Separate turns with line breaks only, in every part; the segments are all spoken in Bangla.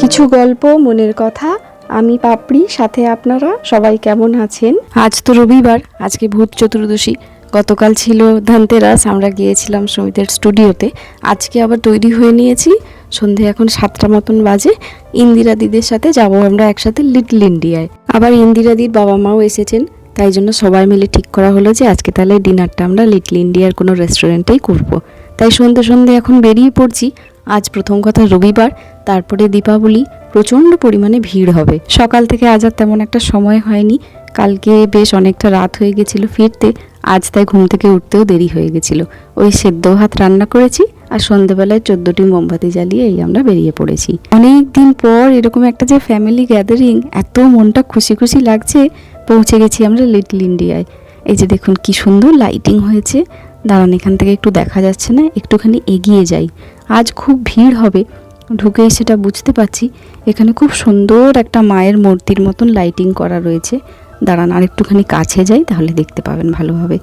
কিছু গল্প, মনের কথা, আমি পাপড়ি, সাথে আপনারা সবাই কেমন আছেন? আজ তো রবিবার, আজকে ভূত চতুর্দশী। গতকাল ছিল ধনতেরাস, আমরা গিয়েছিলাম সমিতের স্টুডিওতে। আজকে আবার তৈরি হয়ে নিয়েছি, সন্ধে এখন সাতটা মতন বাজে। ইন্দিরা দিদির সাথে যাব আমরা একসাথে লিটল ইন্ডিয়ায়। আবার ইন্দিরা দির বাবা মাও এসেছেন, তাই জন্য সবাই মিলে ঠিক করা হলো যে আজকে তাহলে ডিনারটা আমরা লিটল ইন্ডিয়ার কোনো রেস্টুরেন্টেই করব। তাই সন্ধে সন্ধে এখন বেরিয়ে পড়ছি আজ প্রথম কথা রবিবার, তারপরে দীপাবলি, প্রচণ্ড পরিমাণে ভিড় হবে। সকাল থেকে আজ আর তেমন একটা সময় হয়নি। কালকে বেশ অনেকটা রাত হয়ে গেছিল ফিরতে, আজ তাই ঘুম থেকে উঠতেও দেরি হয়ে গেছিল। ওই সেদ্ধ ভাত রান্না করেছি আর সন্ধেবেলায় চোদ্দটি মোমবাতি জ্বালিয়ে এই আমরা বেরিয়ে পড়েছি। অনেক দিন পর এরকম একটা যে ফ্যামিলি গ্যাদারিং এত মনটা খুশি খুশি লাগছে, পৌঁছে গেছি আমরা লিটল ইন্ডিয়ায় এই যে দেখুন কি সুন্দর লাইটিং হয়েছে। দাঁড়ান, এখান থেকে একটু দেখা যাচ্ছে না, একটুখানি এগিয়ে যাই। আজ খুব ভিড় হবে। ঢুকেই সেটা বুঝতে পারছি, এখানে খুব সুন্দর একটা মায়ের মূর্তির মতন লাইটিং করা রয়েছে। দাঁড়ান, আর একটুখানি কাছে যাই, তাহলে দেখতে পাবেন ভালোভাবে।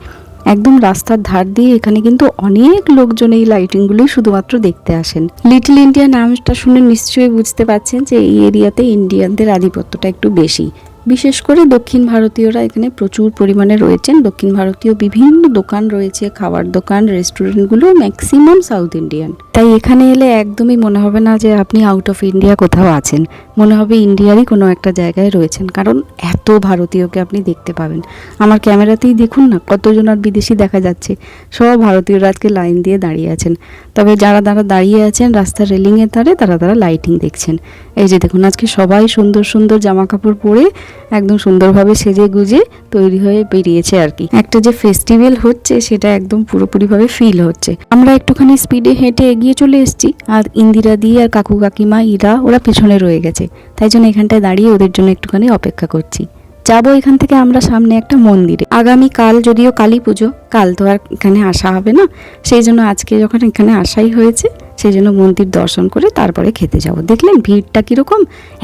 একদম রাস্তার ধার দিয়ে এখানে কিন্তু অনেক লোকজন এই লাইটিংগুলোই শুধুমাত্র দেখতে আসেন। লিটল ইন্ডিয়া নামটা শুনে নিশ্চয়ই বুঝতে পারছেন যে এই এরিয়াতে ইন্ডিয়ানদের আধিপত্যটা একটু বেশি। বিশেষ করে দক্ষিণ ভারতীয়রা এখানে প্রচুর পরিমাণে রয়েছেন। দক্ষিণ ভারতীয় বিভিন্ন দোকান রয়েছে, খাবার দোকান, রেস্টুরেন্টগুলো ম্যাক্সিমাম সাউথ ইন্ডিয়ান। তাই এখানে এলে একদমই মনে হবে না যে আপনি আউট অফ ইন্ডিয়া কোথাও আছেন। মনে হবে ইন্ডিয়ারই কোনো একটা জায়গায় রয়েছেন, কারণ এত ভারতীয়কে আপনি দেখতে পাবেন। আমার ক্যামেরাতেই দেখুন না কতজন আর বিদেশি দেখা যাচ্ছে। সব ভারতীয়রা আজকে লাইন দিয়ে দাঁড়িয়ে আছেন। তবে যারা যারা দাঁড়িয়ে আছেন, রাস্তার রেলিংয়ের ধারে, তারা তারা লাইটিং দেখছেন। এই যে দেখুন, আজকে সবাই সুন্দর সুন্দর জামা কাপড় পরে একদম সুন্দরভাবে সেজে গুজে তৈরি হয়ে বেরিয়েছে আর কি। একটা যে ফেস্টিভ্যাল হচ্ছে, সেটা একদম পুরোপুরিভাবে ফিল হচ্ছে। আমরা একটুখানি স্পিডে হেঁটে এগিয়ে চলে এসেছি, আর ইন্দিরা দি আর কাকু কাকিমা, ইরা, ওরা পেছনে রয়ে গেছে। তাই জন্য এখানটায় দাঁড়িয়ে ওদের জন্য একটুখানি অপেক্ষা করছি। যাব এখান থেকে আমরা সামনে একটা মন্দিরে। আগামী কাল যদিও কালী পুজো, কাল তো আর এখানে আসা হবে না। সেই জন্য আজকে যখন এখানে আসাই হয়েছে সেই জন্য মন্দির দর্শন করে তারপরে খেতে যাব। দেখলেন ভিড়টা কীরকম?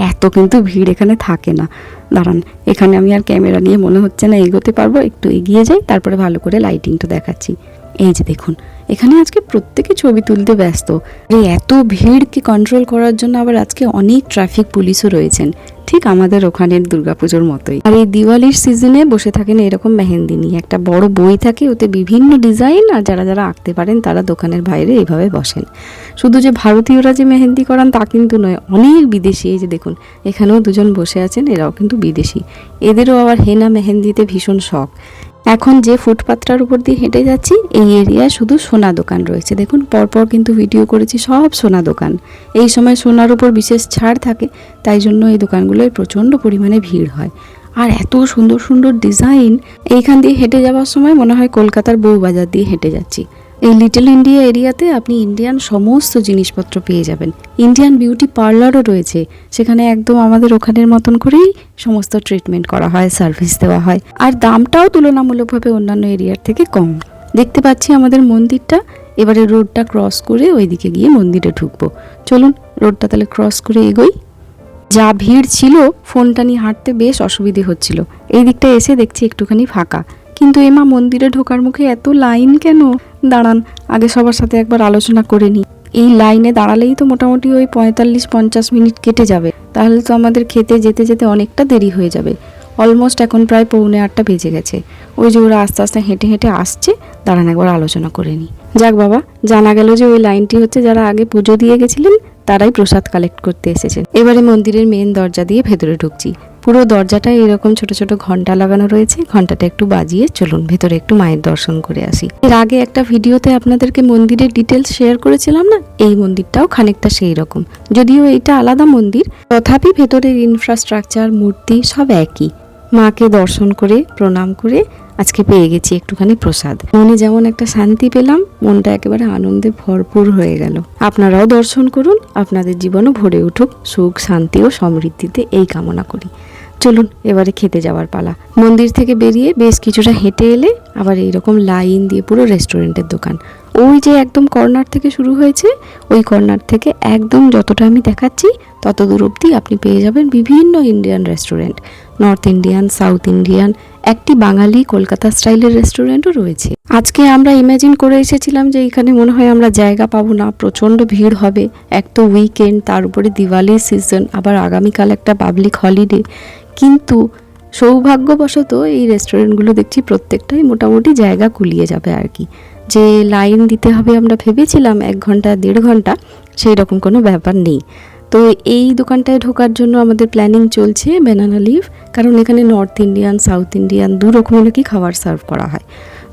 এত কিন্তু ভিড় এখানে থাকে না। দাঁড়ান, এখানে আমি আর ক্যামেরা নিয়ে মনে হচ্ছে না এগোতে পারব। একটু এগিয়ে যাই, তারপরে ভালো করে লাইটিংটা দেখাচ্ছি। এই যে দেখুন, এখানে আজকে প্রত্যেকে ছবি তুলতে ব্যস্ত। এই এত ভিড়কে কন্ট্রোল করার জন্য আবার আজকে অনেক ট্রাফিক পুলিশও রয়েছেন। ঠিক আমাদের ওখানের দুর্গাপুজোর মতোই। আর এই দিওয়ালির সিজনে বসে থাকেন এরকম মেহেন্দি নিয়ে। একটা বড় বই থাকে, ওতে বিভিন্ন ডিজাইন, আর যারা যারা আঁকতে পারেন তারা দোকানের বাইরে এইভাবে বসেন। শুধু যে ভারতীয়রা যে মেহেন্দি করান তা কিন্তু নয় অনেক বিদেশি, এই যে দেখুন, এখানেও দুজন বসে আছেন, এরাও কিন্তু বিদেশি। এদেরও আবার হেনা মেহেন্দিতে ভীষণ শখ। এখন যে ফুটপাথটার উপর দিয়ে হেঁটে যাচ্ছি, এই এরিয়া শুধু সোনা দোকান রয়েছে। দেখুন, পরপর কিন্তু ভিডিও করেছি, সব সোনা দোকান। এই সময় সোনার উপর বিশেষ ছাড় থাকে, তাই জন্য এই দোকানগুলোয় প্রচণ্ড পরিমাণে ভিড় হয়। আর এত সুন্দর সুন্দর ডিজাইন এইখান দিয়ে হেঁটে যাওয়ার সময় মনে হয় কলকাতার বউবাজার দিয়ে হেঁটে যাচ্ছি। এই লিটল ইন্ডিয়া এরিয়াতে আপনি ইন্ডিয়ান সমস্ত জিনিসপত্র পেয়ে যাবেন। ইন্ডিয়ান বিউটি পার্লারও রয়েছে, সেখানে একদম আমাদের ওখানের মতন করেই সমস্ত ট্রিটমেন্ট করা হয়, সার্ভিস দেওয়া হয়। আর দামটাও তুলনামূলকভাবে অন্যান্য এরিয়ার থেকে কম। দেখতে পাচ্ছি আমাদের মন্দিরটা, এবারে রোডটা ক্রস করে ওইদিকে গিয়ে মন্দিরে ঢুকবো। চলুন, রোডটা তাহলে ক্রস করে এগোই। যা ভিড় ছিল, ফোনটা নিয়ে হাঁটতে বেশ অসুবিধে হচ্ছিল। এই দিকটা এসে দেখছি একটুখানি ফাঁকা। কিন্তু এমা মন্দিরে ঢোকার মুখে এত লাইন কেন? দাঁড়ান, আগে সবার সাথে একবার আলোচনা করে নিই। এই লাইনে দাঁড়ালেই তো মোটামুটি ওই পঁয়তাল্লিশ, পঞ্চাশ মিনিট কেটে যাবে। তাহলে তো আমাদের খেতে যেতে যেতে অনেকটা দেরি হয়ে যাবে। অলমোস্ট এখন প্রায় পৌনে আটটা বেজে গেছে। ওই যে ওরা আস্তে আস্তে হেঁটে হেঁটে আসছে, দাঁড়ান একবার আলোচনা করে নিই। যাক বাবা, জানা গেল যে ওই লাইনটি হচ্ছে যারা আগে পুজো দিয়ে গেছিলেন, তারাই প্রসাদ কালেক্ট করতে এসেছেন। এবারে মন্দিরের মেন দরজা দিয়ে ভেতরে ঢুকছি। পুরো দরজাটায় এরকম ছোট ছোট ঘণ্টা লাগানো রয়েছে। ঘন্টাটা একটু বাজিয়ে চলুন, ভেতরে একটু মায়ের দর্শন করে আসি। এর আগে একটা ভিডিওতে আপনাদেরকে মন্দিরের ডিটেলস শেয়ার করেছিলাম না? এই মন্দিরটাও খানিকটা সেই রকম। যদিও এইটা আলাদা মন্দির, তথাপি ভেতরের ইনফ্রাস্ট্রাকচার মূর্তি সব একই। মাকে দর্শন করে, প্রণাম করে আজকে পেয়ে গেছি একটুখানি প্রসাদ। মনে যেমন একটা শান্তি পেলাম, মনটা একেবারে আনন্দে ভরপুর হয়ে গেল। আপনারাও দর্শন করুন, আপনাদের জীবনও ভরে উঠুক, সুখ, শান্তি ও সমৃদ্ধিতে এই কামনা করি। চলুন, এবারে খেতে যাওয়ার পালা। মন্দির থেকে বেরিয়ে বেশ কিছুটা হেঁটে এলে আবার এইরকম লাইন দিয়ে পুরো রেস্টুরেন্টের দোকান। ওই যে একদম কর্নার থেকে শুরু হয়েছে, ওই কর্নার থেকে একদম যতটা আমি দেখাচ্ছি তত দূর অবধি আপনি পেয়ে যাবেন বিভিন্ন Indian restaurant north Indian south Indian একটি বাঙালি কলকাতা স্টাইলের রেস্টুরেন্টও রয়েছে। আজকে আমরা ইমাজিন করে এসেছিলাম যে এখানে মনে হয় আমরা জায়গা পাবো না, প্রচণ্ড ভিড় হবে, এক তো উইকেন্ড তার উপরে দিওয়ালির সিজন আবার আগামীকাল একটা পাবলিক হলিডে কিন্তু সৌভাগ্যবশত এই রেস্টুরেন্টগুলো দেখছি প্রত্যেকটাই মোটামুটি জায়গা কুলিয়ে যাবে আর কি। যে লাইন দিতে হবে আমরা ভেবেছিলাম এক ঘণ্টা, দেড় ঘণ্টা সেই রকম কোনো ব্যাপার নেই। তো এই দোকানটায় ঢোকার জন্য আমাদের প্ল্যানিং চলছে ব্যানানা লিভ কারণ এখানে নর্থ ইন্ডিয়ান সাউথ ইন্ডিয়ান দু রকমের নাকি খাবার সার্ভ করা হয়।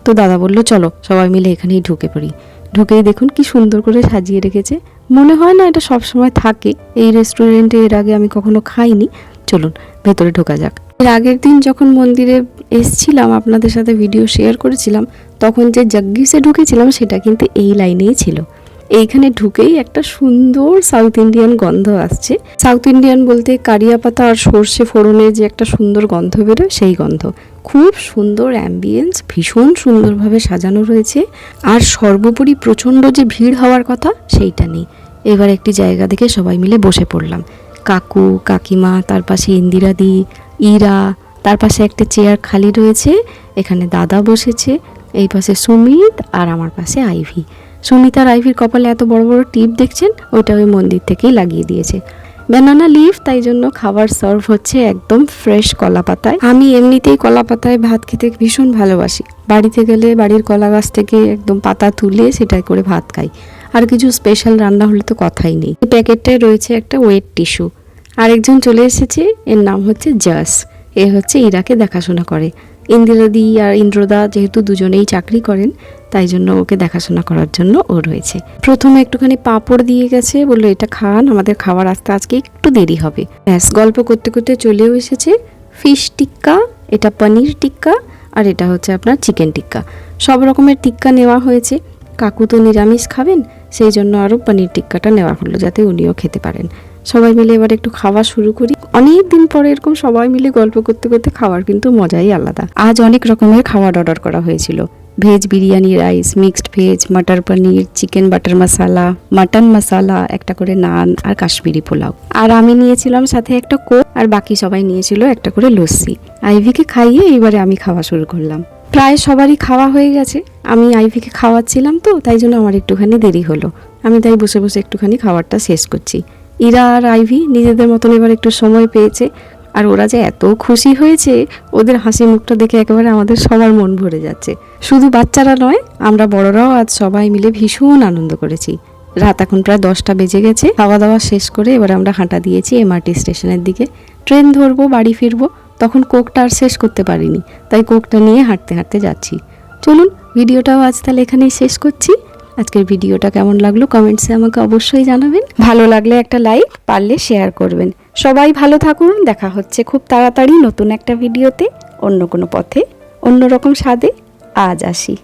তো দাদা বলল, চলো সবাই মিলে এখানেই ঢুকে পড়ি। ঢুকেই দেখুন কি সুন্দর করে সাজিয়ে রেখেছে। মনে হয় না এটা সব সময় থাকে। এই রেস্টুরেন্টে এর আগে আমি কখনো খাইনি। চলুন ভেতরে ঢোকা যাক। এর আগের দিন যখন মন্দিরে এসছিলাম, আপনাদের সাথে ভিডিও শেয়ার করেছিলাম, তখন যে জগ্গিসে ঢুকেছিলাম, সেটা কিন্তু এই লাইনেই ছিল। এইখানে ঢুকেই একটা সুন্দর সাউথ ইন্ডিয়ান গন্ধ আসছে। সাউথ ইন্ডিয়ান বলতে কারিয়া পাতা আর সর্ষে ফোড়নের যে একটা সুন্দর গন্ধ বেরোয়, সেই গন্ধ। খুব সুন্দর অ্যাম্বিয়েন্স ভীষণ সুন্দরভাবে সাজানো রয়েছে। আর সর্বোপরি প্রচণ্ড যে ভিড় হওয়ার কথা, সেইটা নেই। এবার একটি জায়গা দেখে সবাই মিলে বসে পড়লাম। কাকু, কাকিমা, তার পাশে ইন্দিরাদি, ইরা, তার পাশে একটা চেয়ার খালি রয়েছে, এখানে দাদা বসেছে, এই পাশে সুমিত আর আমার পাশে আইভি। সুমিত আর আইভির কপালে এত বড় বড় টিপ দেখছেন ওইটা ওই মন্দির থেকেই লাগিয়ে দিয়েছে। ব্যানানা লিফ তাই জন্য খাবার সার্ভ হচ্ছে একদম ফ্রেশ কলা পাতায়। আমি এমনিতেই কলা পাতায় ভাত খেতে ভীষণ ভালোবাসি। বাড়িতে গেলে বাড়ির কলা গাছ থেকে একদম পাতা তুলে সেটাই করে ভাত খাই। আর কিছু স্পেশাল রান্না হলে তো কথাই নেই। এই প্যাকেটটায় রয়েছে একটা ওয়েট টিস্যু আরেকজন চলে এসেছে, এর নাম হচ্ছে জাস। এ হচ্ছে ইরাকে দেখাশোনা করে। ইন্দিরাদি আর ইন্দ্রদা যেহেতু দুজনেই চাকরি করেন, তাই জন্য ওকে দেখাশোনা করার জন্য ও রয়েছে। প্রথমে একটুখানি পাঁপড় দিয়ে গেছে, বলল, এটা খান, আমাদের খাবার আসতে আজকে একটু দেরি হবে। ব্যাস, গল্প করতে করতে চলেও এসেছে। ফিশ টিক্কা এটা পনির টিক্কা আর এটা হচ্ছে আপনার চিকেন টিক্কা সব রকমের টিক্কা নেওয়া হয়েছে। কাকু তো নিরামিষ খাবেন সেই জন্য আরও পনির টিক্কাটা নেওয়া হলো যাতে উনিও খেতে পারেন। সবাই মিলে এবার একটু খাওয়া শুরু করি। অনেক দিন পরে এরকম সবাই মিলে গল্প করতে করতে খাওয়ার কিন্তু মজাই আলাদা। আজ অনেক রকমের খাবার অর্ডার করা হয়েছিল। Veg biryani rice mixed veg matar paneer chicken butter masala mutton masala একটা করে নান আর কাশ্মীরি পোলাও। আর আমি নিয়েছিলাম সাথে একটা কোক আর বাকি সবাই নিয়েছিল একটা করে লস্যি। আইভিকে খাইয়ে এবারে আমি খাওয়া শুরু করলাম। প্রায় সবারই খাওয়া হয়ে গেছে। আমি আইভিকে খাওয়াচ্ছিলাম তো, তাই জন্য আমার একটুখানি দেরি হলো। আমি তাই বসে বসে একটুখানি খাবারটা শেষ করছি। ইরা আর আইভি নিজেদের মতন এবার একটু সময় পেয়েছে, আর ওরা যে এত খুশি হয়েছে, ওদের হাসি মুখটা দেখে একেবারে আমাদের সবার মন ভরে যাচ্ছে। শুধু বাচ্চারা নয়, আমরা বড়রাও আজ সবাই মিলে ভীষণ আনন্দ করেছি। রাত এখন প্রায় দশটা বেজে গেছে। খাওয়া দাওয়া শেষ করে এবার আমরা হাঁটা দিয়েছি এমআরটি স্টেশনের দিকে। ট্রেন ধরবো, বাড়ি ফিরবো তখন কোকটা আর শেষ করতে পারিনি, তাই কোকটা নিয়ে হাঁটতে হাঁটতে যাচ্ছি। চলুন, ভিডিওটাও আজ তাহলে এখানেই শেষ করছি। আজকের ভিডিওটা কেমন লাগল কমেন্টসে আমাকে অবশ্যই জানাবেন। ভালো লাগলে একটা লাইক, পারলে শেয়ার করবেন। সবাই ভালো থাকুন, দেখা হচ্ছে খুব তাড়াতাড়ি নতুন একটা ভিডিওতে অন্য কোনো পথে, অন্য রকম স্বাদে। আজ আসি।